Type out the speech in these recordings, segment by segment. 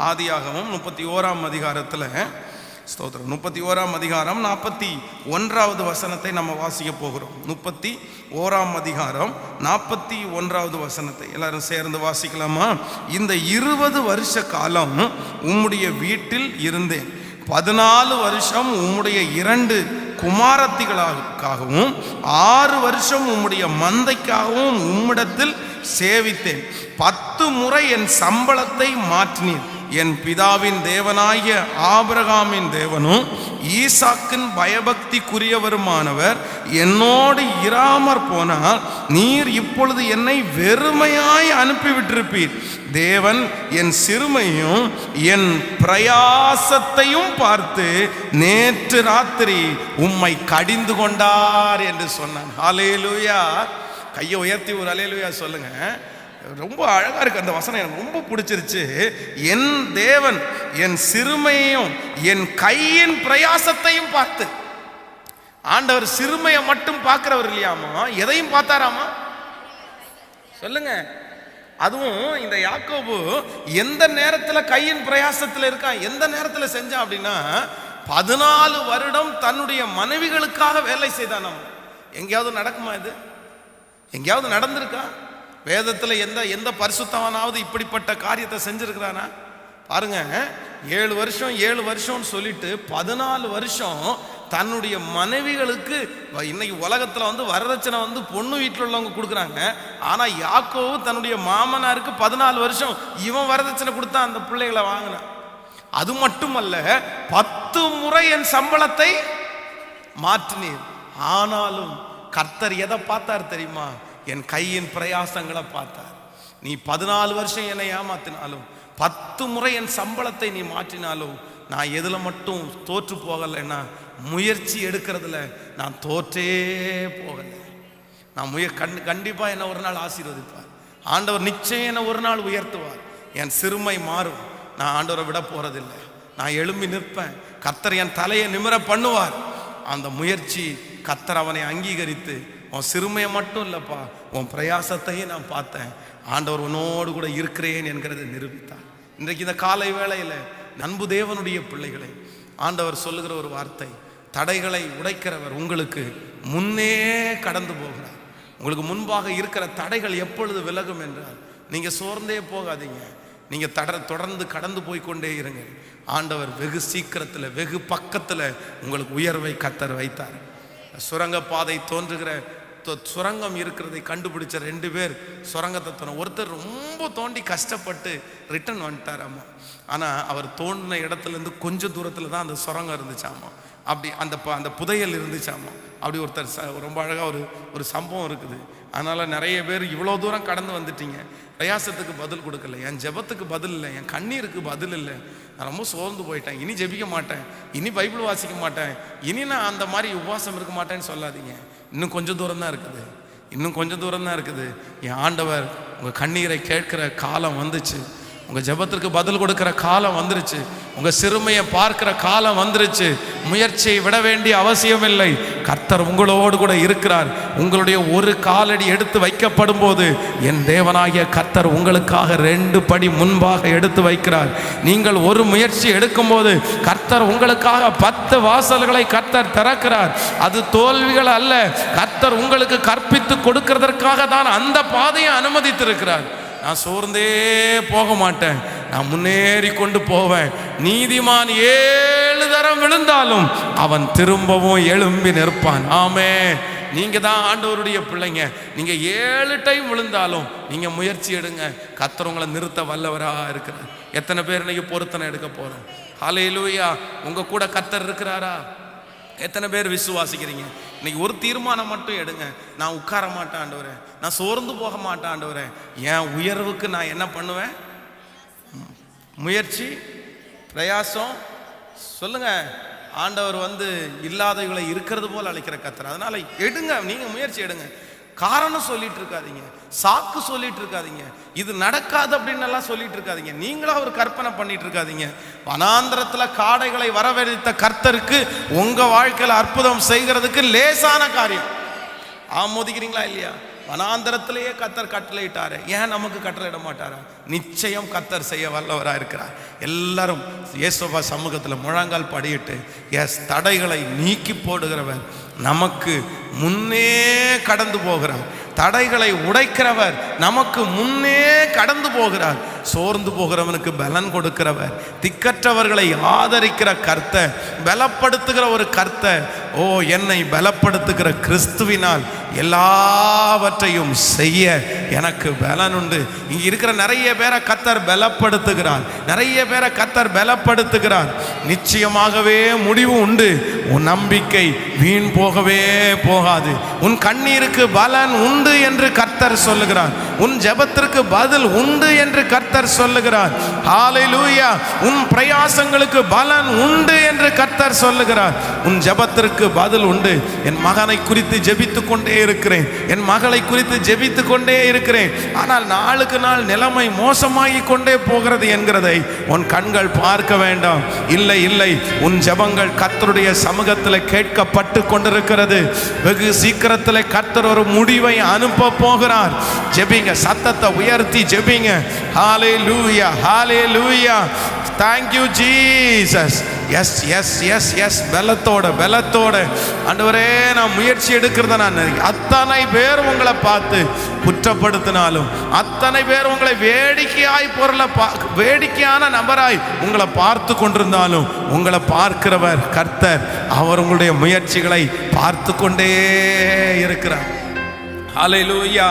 ஆதியாகவும் முப்பத்தி ஓராம் அதிகாரத்தில் ஸ்தோத்திரம். முப்பத்தி ஓராம் அதிகாரம் நாற்பத்தி ஒன்றாவது வசனத்தை நம்ம வாசிக்க போகிறோம். முப்பத்தி ஓராம் அதிகாரம் நாற்பத்தி ஒன்றாவது வசனத்தை. எல்லாரும் சேர்ந்து வாசிக்கலாமா? இந்த இருபது வருஷ காலம் உம்முடைய வீட்டில் இருந்தேன். பதினாலு வருஷம் உம்முடைய இரண்டு குமாரத்திகளுக்காகவும் ஆறு வருஷம் உம்முடைய மந்தைக்காகவும் உம்மிடத்தில் சேவித்தேன். பத்து முறை என் சம்பளத்தை மாற்றினீர். என் பிதாவின் தேவனாகிய ஆபிரகாமின் தேவனும் ஈசாக்கின் பயபக்திக்குரியவருமானவர் என்னோடு இராமற் போனால் நீர் இப்பொழுது என்னை வெறுமையாய் அனுப்பிவிட்டிருப்பீர். தேவன் என் சிறுமையும் என் பிரயாசத்தையும் பார்த்து நேற்று ராத்திரி உம்மை கடிந்து கொண்டார் என்று சொன்னான். ஹalleluya. கையை உயர்த்தி ஒரு ஹalleluya சொல்லுங்க. ரொம்ப அழகா இருக்கு அந்த வசனம் எனக்கு ரொம்ப பிடிச்சிருச்சு. என் தேவன் என் சிறுமையையும் என் கையின் பிரயாசத்தையும் பார்த்து. ஆண்டவர் சிறுமையை மட்டும் பார்க்கிறவர் இல்லையாமா? எதையும் பார்த்தாராமா? சொல்லுங்க. அதுவும் இந்த யாக்கோபு எந்த நேரத்தில் கையின் பிரயாசத்தில் இருக்கான் எந்த நேரத்தில் செஞ்சான் அப்படின்னா பதினாலு வருடம் தன்னுடைய மனைவிகளுக்காக வேலை செய்தானாம் எங்கேயாவது நடக்குமா இது? எங்கேயாவது நடந்திருக்கா? வேதத்தில் எந்த எந்த பரிசுத்தவனாவது இப்படிப்பட்ட காரியத்தை செஞ்சுருக்கிறானா? பாருங்க ஏழு வருஷம் ஏழு வருஷம்னு சொல்லிட்டு பதினாலு வருஷம் தன்னுடைய மனைவிகளுக்கு இன்னைக்கு உலகத்தில் வந்து வரதட்சணை வந்து பொண்ணு வீட்டில் உள்ளவங்க கொடுக்குறாங்க. ஆனால் யாக்கோவும் தன்னுடைய மாமனாருக்கு பதினாலு வருஷம் இவன் வரதட்சணை கொடுத்தா அந்த பிள்ளைகளை வாங்கினான். அது மட்டுமல்ல பத்து முறை என் சம்பளத்தை மாற்றினீர். ஆனாலும் கர்த்தர் எதை பார்த்தார் தெரியுமா? என் கையின் பிரயாசங்களை பார்த்தார். நீ பதினாலு வருஷம் என்னை ஏமாத்தினாலும் பத்து முறை என் சம்பளத்தை நீ மாற்றினாலும் நான் எதில் மட்டும் தோற்று போகலைன்னா முயற்சி எடுக்கிறதுல நான் தோற்றே போகலை. நான் முய கண் கண்டிப்பாக என்னை ஒரு நாள் ஆசீர்வதிப்பார். ஆண்டவர் நிச்சயம் என்னை ஒரு நாள் உயர்த்துவார். என் சிறுமை மாறும். நான் ஆண்டவரை விட போகிறதில்லை நான் எழும்பி நிற்பேன். கர்த்தர் என் தலையை நிமிர பண்ணுவார். அந்த முயற்சி கத்தர் அவனை அங்கீகரித்து உன் சிறுமையை மட்டும் இல்லைப்பா உன் பிரயாசத்தையும் நான் பார்த்தேன். ஆண்டவர் உன்னோடு கூட இருக்கிறேன் என்கிறதை நிரூபித்தார். இன்றைக்கு இந்த காலை வேளையில் நண்பு தேவனுடைய பிள்ளைகளை ஆண்டவர் சொல்லுகிற ஒரு வார்த்தை தடைகளை உடைக்கிறவர் உங்களுக்கு முன்னே கடந்து போகிறார். உங்களுக்கு முன்பாக இருக்கிற தடைகள் எப்பொழுது விலகும் என்றால் நீங்கள் சோர்ந்தே போகாதீங்க. நீங்கள் தட தொடர்ந்து கடந்து போய் கொண்டே இருங்க ஆண்டவர் வெகு சீக்கிரத்தில் வெகு பக்கத்தில் உங்களுக்கு உயர்வை கத்தர் வைத்தார். சுரங்கப்பாதை தோன்றுகிற சுரங்கம் இருக்கிறதை கண்டுபிடிச்ச ரெண்டு பேர் சுரங்கத்தை தோணும் ஒருத்தர் ரொம்ப தோண்டி கஷ்டப்பட்டு ரிட்டர்ன் அம்மா. ஆனால் அவர் தோண்டின இடத்துலேருந்து கொஞ்சம் தூரத்தில் தான் அந்த சுரங்கம் இருந்துச்சாமா. அப்படி அந்த ப- அந்த புதையல் இருந்துச்சாமா. அப்படி ஒருத்தர் ச- ரொம்ப அழகாக ஒரு ஒரு சம்பவம் இருக்குது. அதனால் நிறைய பேர் இவ்வளோ தூரம் கடந்து வந்துட்டீங்க. பிரயாசத்துக்கு பதில் கொடுக்கல. என் ஜெபத்துக்கு பதில் இல்லை. என் கண்ணீருக்கு பதில் இல்லை. நான் ரொம்ப சோர்ந்து போயிட்டேன். இனி ஜெபிக்க மாட்டேன். இனி பைபிள் வாசிக்க மாட்டேன். இனி நான் அந்த மாதிரி உபவாசம் இருக்க மாட்டேன்னு சொல்லாதீங்க. இன்னும் கொஞ்சம் தூரம் தான் இருக்குது. இன்னும் கொஞ்சம் தூரம் தான் இருக்குது. என் ஆண்டவர் உங்கள் கண்ணீரை கேட்கிற காலம் வந்துச்சு. உங்க ஜெபத்திற்கு பதில் கொடுக்கிற காலம் வந்துருச்சு. உங்க சிறுமையை பார்க்கிற காலம் வந்துருச்சு. முயற்சியை விட வேண்டிய அவசியம் இல்லை கர்த்தர் உங்களோடு கூட இருக்கிறார். உங்களுடைய ஒரு காலடி எடுத்து வைக்கப்படும் போது என் தேவனாகிய கர்த்தர் உங்களுக்காக ரெண்டு படி முன்பாக எடுத்து வைக்கிறார். நீங்கள் ஒரு முயற்சி எடுக்கும்போது கர்த்தர் உங்களுக்காக பத்து வாசல்களை கர்த்தர் திறக்கிறார். அது தோல்விகள் அல்ல. கர்த்தர் உங்களுக்கு கற்பித்து கொடுக்கிறதற்காக தான் அந்த பாதையை அனுமதித்திருக்கிறார். நான் சோர்ந்தே போக மாட்டேன். நான் முன்னேறி கொண்டு போவேன். நீதிமான் ஏழு தரம் விழுந்தாலும் அவன் திரும்பவும் எழும்பி நிற்பான். ஆமே. நீங்கள் தான் ஆண்டவருடைய பிள்ளைங்க. நீங்கள் ஏழு டைம் விழுந்தாலும் நீங்கள் முயற்சி எடுங்க. கத்துறவங்களை நிறுத்த வல்லவரா இருக்கிறார். எத்தனை பேர் இன்னைக்கு பொருத்தனை எடுக்க போகிறோம் ஹalleluya உங்க கூட கத்தர் இருக்கிறாரா? எத்தனை பேர் விசுவாசிக்கிறீங்க? இன்னைக்கு ஒரு தீர்மானம் மட்டும் எடுங்க. நான் உட்கார மாட்டேன் ஆண்டவரே. நான் சோர்ந்து போக மாட்டேன் ஆண்டவரே. என் உயர்வுக்கு நான் என்ன பண்ணுவேன்? முயற்சி பிரயாசம். சொல்லுங்க. ஆண்டவர் வந்து இல்லாதவங்களை இருக்கிறது போல் அழைக்கிற கத்தர் அதனால எடுங்க. நீங்க முயற்சி எடுங்க. காரணம் சொல்லிட்டு இருக்காதீங்க சாக்கு சொல்லிட்டு இருக்காதீங்க இது நடக்காது அப்படின்னு எல்லாம் சொல்லிட்டு இருக்காதீங்க நீங்களா ஒரு கற்பனை பண்ணிட்டு இருக்காதீங்க வனாந்திரத்துல காடைகளை வரவழைத்த கர்த்தருக்கு உங்க வாழ்க்கையில் அற்புதம் செய்கிறதுக்கு லேசான காரியம். ஆமோதிக்கிறீங்களா இல்லையா? வனாந்தரத்திலேயே கத்தர் கட்டளையிட்டாரு. ஏன் நமக்கு கட்டளையிட மாட்டாரா? நிச்சயம் கத்தர் செய்ய வல்லவராக இருக்கிறார். எல்லாரும் இயேசுவா சமூகத்தில் முழங்கால் படியிட்டு எஸ் தடைகளை நீக்கி போடுகிறவர் நமக்கு முன்னே கடந்து போகிறார். தடைகளை உடைக்கிறவர் நமக்கு முன்னே கடந்து போகிறார். சோர்ந்து போகிறவனுக்கு பலன் கொடுக்கிறவர் திக்கற்றவர்களை ஆதரிக்கிற கர்த்தை பலப்படுத்துகிற ஒரு கர்த்த ஓ என்னை பலப்படுத்துகிற கிறிஸ்துவினால் எல்லாவற்றையும் செய்ய எனக்கு பலன் உண்டு. இங்கே இருக்கிற நிறைய பேரை கத்தர் பலப்படுத்துகிறார். நிறைய பேரை கத்தர் பலப்படுத்துகிறார். நிச்சயமாகவே முடிவு உண்டு. உன் நம்பிக்கை வீண் போகவே போகாது. உன் கண்ணீருக்கு பலன் உண்டு என்று கர்த்தர் சொல்லுகிறார். உன் ஜெபத்திற்கு பதில் உண்டு என்று கர்த்தர் சொல்லுகிறார். ஹalleluya உன் பிரயாசங்களுக்கு பலன் உண்டு என்று கர்த்தர் சொல்லுகிறார். உன் ஜெபத்திற்கு பதில் உண்டு. என் மகனை குறித்து ஜெபித்து கொண்டே இருக்கிறேன். என் மகளை குறித்து ஜெபித்து கொண்டே இருக்கிறேன். ஆனால் நாளுக்கு நாள் நிலைமை மோசமாகி கொண்டே போகிறது என்கிறதை உன் கண்கள் பார்க்க வேண்டாம். இல்லை இல்லை. உன் ஜெபங்கள் கர்த்தருடைய சமூகத்தில் கேட்கப்பட்டு கொண்டிருக்கிறது. வெகு சீக்கிரத்தில் கர்த்தர் ஒரு முடிவை அனுப்ப போகிறார். ஜெபிங்க சத்தத்தை உயர்த்தி ஜெபிங்க. Hallelujah hallelujah thank you Jesus yes yes yes yes பலத்தோட பலத்தோட அன்றுவரே நான் முயற்சி எடுக்கிறத நான் அத்தனை பேர் உங்களை பார்த்து குற்றப்படுத்தினாலும் அத்தனை பேர் உங்களை வேடிக்கையாய் பொருளை பா வேடிக்கையான நபராய் உங்களை பார்த்து கொண்டிருந்தாலும் உங்களை பார்க்கிறவர் கர்த்தர். அவர் உங்களுடைய முயற்சிகளை பார்த்து கொண்டே இருக்கிறார். லூயா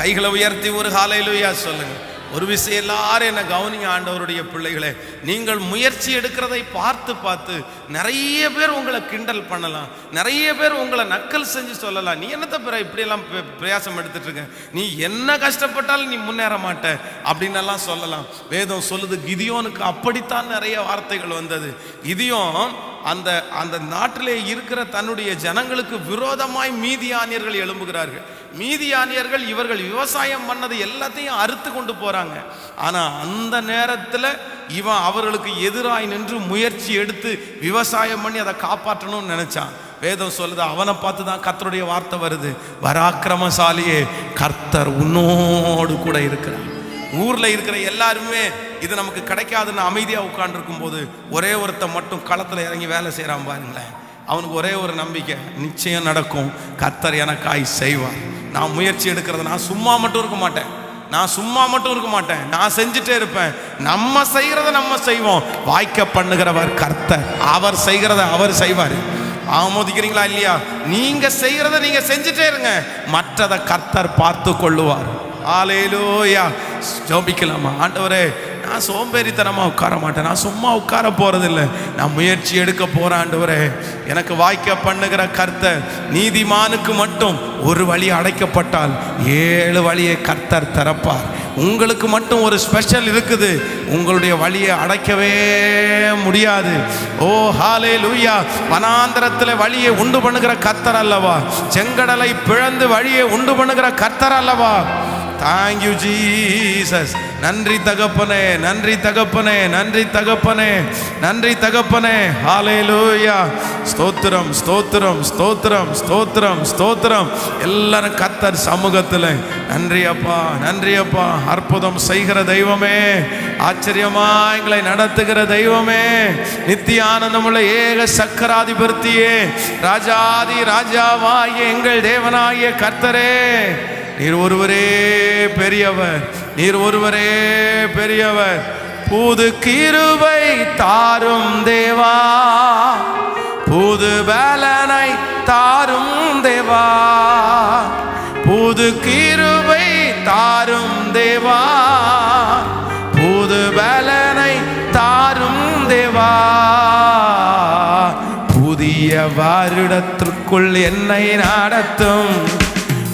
கைகளை உயர்த்தி ஒரு ஹalleluya சொல்லுங்க. ஒரு விஷயம் எல்லாரும் என்ன கவனிங்க ஆண்டவருடைய பிள்ளைகளே. நீங்கள் முயற்சி எடுக்கிறதை பார்த்து பார்த்து நிறைய பேர் உங்களை கிண்டல் பண்ணலாம். நிறைய பேர் உங்களை நக்கல் செஞ்சு சொல்லலாம். நீ என்னத்த பிற இப்படியெல்லாம் பிரயாசம் எடுத்துட்டு இருக்க? நீ என்ன கஷ்டப்பட்டாலும் நீ முன்னேற மாட்ட அப்படின்னு எல்லாம் சொல்லலாம். வேதம் சொல்லுது கிதியோனுக்கு அப்படித்தான் நிறைய வார்த்தைகள் வந்தது. கிதியோன் அந்த அந்த நாட்டிலே இருக்கிற தன்னுடைய ஜனங்களுக்கு விரோதமாய் மீதியானியர்கள் எழும்புகிறார்கள். மீதியானியர்கள் இவர்கள் விவசாயம் பண்ணது எல்லாத்தையும் அறுத்து கொண்டு போறாங்க. ஆனா அந்த நேரத்துல இவன் அவர்களுக்கு எதிராய் நின்று முயற்சி எடுத்து விவசாயம் பண்ணி அதை காப்பாற்றணும்னு நினைச்சான். வேதம் சொல்லுது அவனை பார்த்து தான் கர்த்தருடைய வார்த்தை வருது. பராக்கிரமசாலியே கர்த்தர் உன்னோடு கூட இருக்கிறார். ஊர்ல இருக்கிற எல்லாருமே இது நமக்கு கிடைக்காதுன்னு அமைதியாக உட்காந்துருக்கும் போது ஒரே ஒருத்தன் மட்டும் களத்தில் இறங்கி வேலை செய்கிறான் பாருங்களேன். அவனுக்கு ஒரே ஒரு நம்பிக்கை நிச்சயம் நடக்கும். கர்த்தர் எனக்காய் செய்வார். நான் முயற்சி எடுக்கிறத நான் சும்மா மட்டும் இருக்க மாட்டேன். நான் சும்மா மட்டும் இருக்க மாட்டேன். நான் செஞ்சுட்டே இருப்பேன். நம்ம செய்கிறத நம்ம செய்வோம். வாய்க்க பண்ணுகிறவர் கர்த்தர். அவர் செய்கிறத அவர் செய்வார். ஆமோதிக்கிறீங்களா இல்லையா? நீங்க செய்கிறத நீங்க செஞ்சுட்டே இருங்க. மற்றதை கர்த்தர் பார்த்து கொள்ளுவார். ஆலையிலோயா ஜோபிக்கலாமா? ஆண்டவரே நான் சோம்பேறித்தனமாக உட்கார மாட்டேன். நான் சும்மா உட்கார போகிறதில்ல நான் முயற்சி எடுக்க போகிறாண்டவரே எனக்கு வாய்க்க பண்ணுகிற கர்த்தர் நீதிமானுக்கு மட்டும் ஒரு வழி அடைக்கப்பட்டால் ஏழு வழியை கர்த்தர் திறப்பார். உங்களுக்கு மட்டும் ஒரு ஸ்பெஷல் இருக்குது. உங்களுடைய வழியை அடைக்கவே முடியாது. ஓ ஹாலே லூயா வனாந்தரத்தில் வழியை உண்டு பண்ணுகிற கர்த்தர் அல்லவா? செங்கடலை பிழந்து வழியை உண்டு பண்ணுகிற கர்த்தர் அல்லவா? தேங்க்யூ ஜீசஸ் நன்றி தகப்பனே நன்றி தகப்பனே நன்றி தகப்பனே நன்றி தகப்பனே. ஹalleluya ஸ்தோத்திரம் ஸ்தோத்திரம் ஸ்தோத்திரம் ஸ்தோத்திரம் ஸ்தோத்திரம். எல்லாரும் கத்தர் சமூகத்தில் நன்றி அப்பா நன்றி அப்பா. அற்புதம் செய்கிற தெய்வமே. ஆச்சரியமா எங்களை நடத்துகிற தெய்வமே. நித்திய ஆனந்தமுள்ள ஏக சக்கராதிபர்த்தியே. ராஜாதி ராஜாவாகிய எங்கள் தேவனாகிய கர்த்தரே. நீர் ஒருவரே பெரியவர். நீர் ஒருவரே பெரியவர் புது கிருபை தாரும் தேவா. புது பலனை தாரும் தேவா. புது கிருபை தாரும் தேவா. புது பலனை தாரும் தேவா. புதிய வருடத்திற்குள் என்னை நடத்தும்.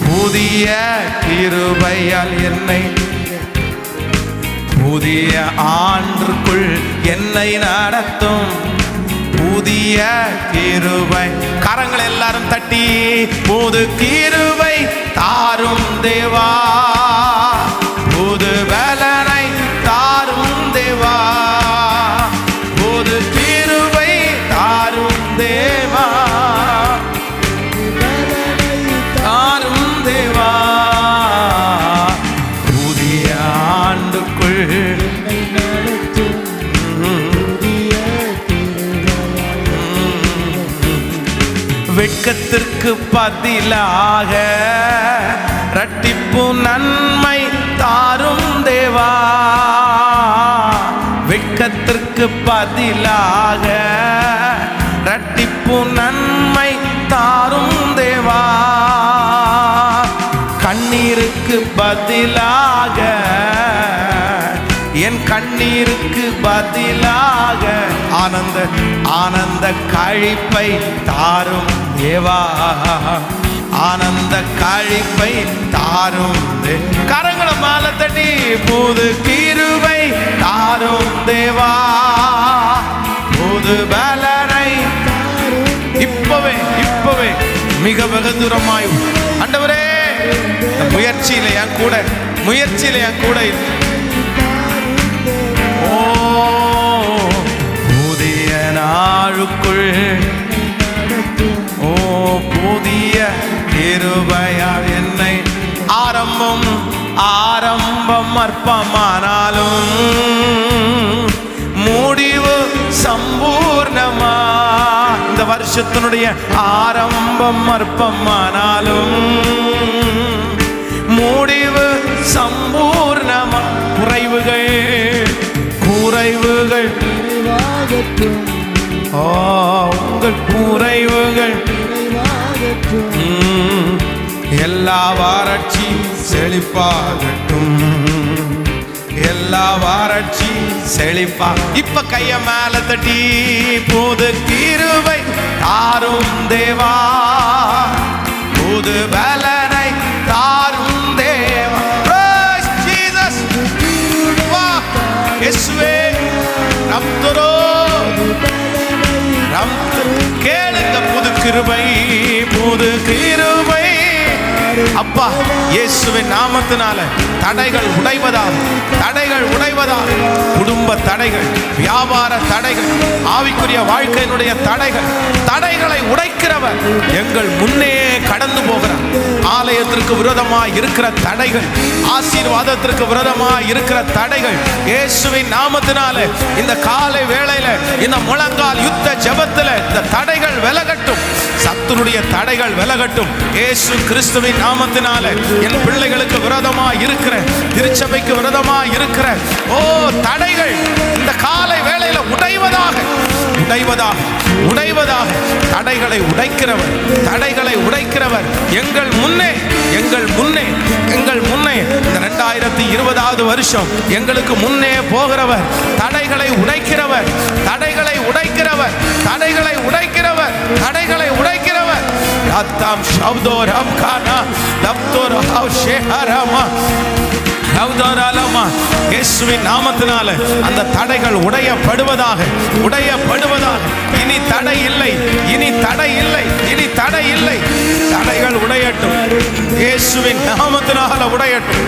புதிய கிருபையால் என்னை புதிய ஆண்டுக்குள் என்னை நடத்தும். புதிய கிருவை கரங்கள் எல்லாரும் தட்டி புது கிருவை தாரும் தேவா. புது வேலனை தாரும் தேவா. வெட்கத்திற்கு பதிலாக ரட்டிப்பு நன்மை தாரும் தேவா. வெட்கத்திற்கு பதிலாக ரட்டிப்பு நன்மை தாரும் தேவா. கண்ணீருக்கு பதிலாக என் கண்ணீருக்கு பதிலாக ஆனந்த ஆனந்த கழிப்பை தாரும் தேவா. ஆனந்த கழிப்பை தாரும் கரங்களை மாலை தட்டி புது கிருபை தாரும் தேவா. புது பலனை இப்பவே இப்பவே மிக வெகு தூரமாய். ஆண்டவரே முயற்சியில என் கூட முயற்சியில என் கூட வாழ்வுக்குள் ஓ புதிய கிருபையால் என்னை ஆரம்பம் ஆரம்பம் அற்பமானாலும் முடிவு சம்பூர்ணமா. இந்த வருஷத்தினுடைய ஆரம்பம் அற்பமானாலும் எல்லா வறட்சி செழிப்பாகட்டும். எல்லா வறட்சி செழிப்பா. இப்ப கைய மேல தட்டி போது கிருபை தாரும் தேவா அப்பா இயேசுவின் நாமத்தினால தடைகள் உடைவதால் தடைகள் உடைவதால் குடும்ப தடைகள் வியாபார தடைகள் ஆவிக்குரிய வாழ்க்கையினுடைய தடைகள் தடைகளை உடைக்கிறவர் எங்கள் முன்னே கடந்து போகிறார். ஆலயத்திற்கு விரோதமாக இருக்கிற தடைகள் ஆசீர்வாதத்திற்கு விரோதமாக இருக்கிற தடைகள் இயேசுவின் நாமத்தினால இந்த காலை வேளையில இந்த முழங்கால் யுத்த ஜபத்தில் இந்த தடைகள் விலகட்டும். சத்துருடைய தடைகள் விலகட்டும். இயேசு கிறிஸ்துவின் நாமத்தினால என் பிள்ளைகளுக்கு விரோதமா இருக்கிற திருச்சபைக்கு விரோதமா இருக்கிற ஓ தடைகள் இந்த காலை வேளையில உடைவதாக உடைவதாக உடைவதாக தடைகளை உடைக்கிறவர் தடைகளை உடைக்கிறவர் எங்கள் முன்னே எங்கள் முன்னே எங்கள் முன்னே. இந்த ரெண்டாயிரத்தி இருபதாவது வருஷம் எங்களுக்கு முன்னே போகிறவர் தடைகளை உடைக்கிறவர் தடைகளை உடைக்கிறவர் தடைகளை உடைக்கிறவர் தடைகளை உடைக்கிறவர். ரத்தம் சௌதோரம் கானா ரப்தோரம் ஷேஹரமா இயேசுவின் நாமத்தினால அந்த தடைகள் உடையப்படுவதாக உடையப்படுவதாக. இனி தடை இல்லை இனி தடை இல்லை இனி தடை இல்லை. தடைகள் உடையட்டும். இயேசுவின் நாமத்தினால உடையட்டும்.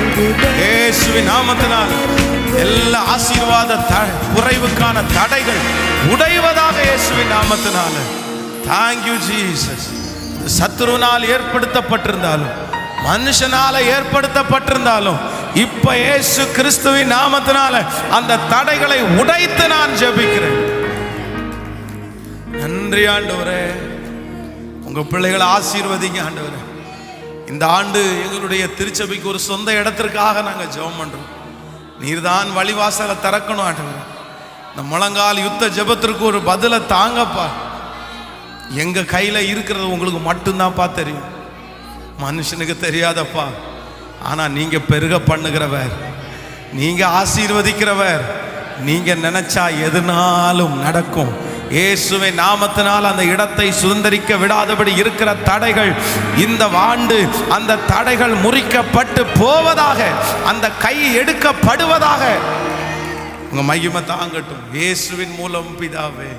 இயேசுவின் நாமத்தினால் எல்லா ஆசீர்வாத த- குறைவுக்கான தடைகள் உடைவதாக இயேசுவின் நாமத்தினால. தேங்க்யூ ஜீசஸ் சத்துருவினால் ஏற்படுத்தப்பட்டிருந்தாலும் மனுஷனால ஏற்படுத்தப்பட்டிருந்தாலும் இப்ப இயேசு கிறிஸ்துவின் நாமத்தினால அந்த தடைகளை உடைத்து நான் ஜெபிக்கிறேன். நன்றி ஆண்டவரே. உங்க பிள்ளைகளை ஆசீர்வதிங்க ஆண்டவரே. இந்த ஆண்டு எங்களுடைய திருச்சபைக்கு ஒரு சொந்த இடத்திற்காக நாங்க ஜெபம் பண்றோம். நீர்தான் வழிவாசலை திறக்கணும் ஆண்டவரே. இந்த முழங்கால் யுத்த ஜெபத்திற்கு ஒரு பதிலை தாங்கப்பா. எங்க கையில இருக்கிறது உங்களுக்கு மட்டும்தான்ப்பா தெரியும். மனுஷனுக்கு தெரியாதப்பா. ஆனால் நீங்கள் பெருக பண்ணுகிறவர். நீங்கள் ஆசீர்வதிக்கிறவர். நீங்கள் நினைச்சா எதுனாலும் நடக்கும். இயேசுவை நாமத்தினால் அந்த இடத்தை சுதந்திரிக்க விடாதபடி இருக்கிற தடைகள் இந்த ஆண்டு அந்த தடைகள் முறிக்கப்பட்டு போவதாக அந்த கை எடுக்கப்படுவதாக. உங்கள் மையமை தாங்கட்டும். இயேசுவின் மூலம் பிதாவே.